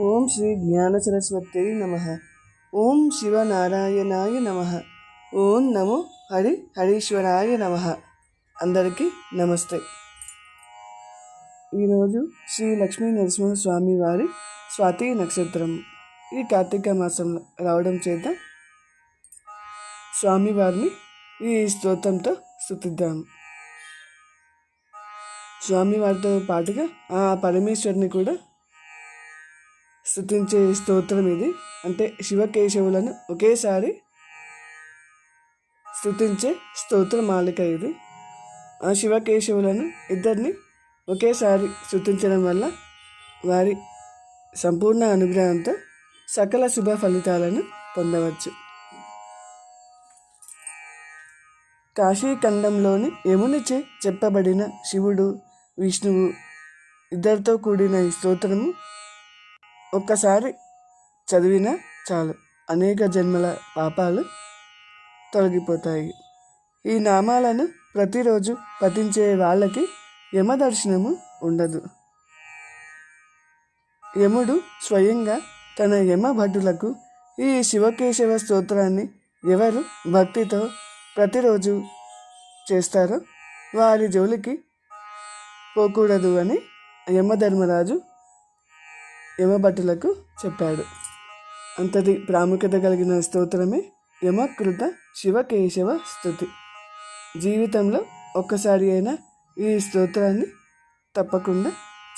ఓం శ్రీ జ్ఞాన సరస్వతి నమ. ఓం శివనారాయణాయ నమ. ఓం నమో హరి హరీశ్వరాయ నమ. అందరికీ నమస్తే. ఈరోజు శ్రీ లక్ష్మీ నరసింహ స్వామి వారి స్వాతి నక్షత్రం. ఈ కార్తీక మాసం రావడం చేత స్వామివారిని ఈ స్తోత్రంతో స్థుతిద్దాం స్వామివారితో పాటుగా ఆ పరమేశ్వరిని కూడా స్థుతించే స్తోత్రం ఇది. అంటే శివకేశవులను ఒకేసారి స్థుతించే స్తోత్ర మాలిక ఇది. ఆ శివకేశవులను ఇద్దరిని ఒకేసారి స్థుతించడం వల్ల వారి సంపూర్ణ అనుగ్రహంతో సకల శుభ ఫలితాలను పొందవచ్చు. కాశీఖండంలోని యమునిచే చెప్పబడిన శివుడు విష్ణువు ఇద్దరితో కూడిన ఈ స్తోత్రము ఒక్కసారి చదివిన చాలు. అనేక జన్మల పాపాలు తొలగిపోతాయి. ఈ నామాలను ప్రతిరోజు పఠించే వాళ్ళకి యమదర్శనము ఉండదు. యముడు స్వయంగా తన యమ భటులకు ఈ శివకేశవ స్తోత్రాన్ని ఎవరు భక్తితో ప్రతిరోజు చేస్తారో వారి జోలికి పోకూడదు అని యమధర్మరాజు యమభటులకు చెప్పాడు. అంతటి ప్రాముఖ్యత కలిగిన స్తోత్రమే యమకృత శివకేశవ స్థుతి. జీవితంలో ఒక్కసారి అయినా ఈ స్తోత్రాన్ని తప్పకుండా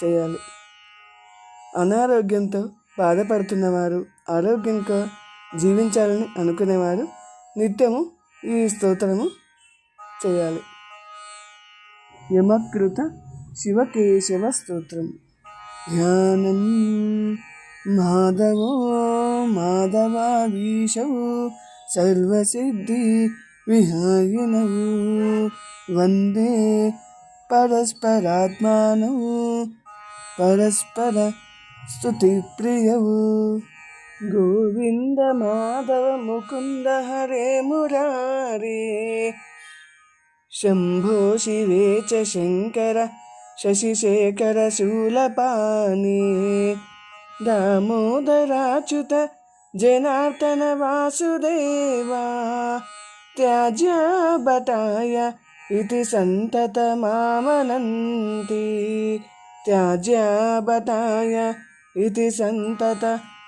చేయాలి. అనారోగ్యంతో బాధపడుతున్నవారు ఆరోగ్యంగా జీవించాలని అనుకునేవారు నిత్యము ఈ స్తోత్రము చేయాలి. యమకృత శివకేశవ స్తోత్రం. ध्यानं माधवो माधवाधीशौ सर्वसिद्धिविहायिनौ वन्दे परस्परात्मानौ परस्परस्तुतिप्रियौ गोविन्द माधव मुकुन्द हरे मुरारे शम्भो शिवे च शङ्कर శశిశేఖర శూలపాని దామోదరాచ్యుత జనార్దన వాసుదేవా త్యాజ్యాబటాయ ఇది సంతతమామనంతి త్యాజ్యాబటాయ ఇది సంతత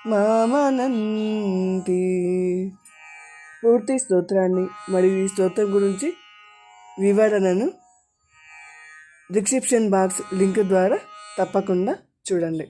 మామనంతి. పూర్తి స్తోత్రాన్ని మరియు ఈ స్తోత్రం గురించి వివరణను డిస్క్రిప్షన్ బాక్స్ లింక్ ద్వారా తప్పకుండా చూడండి.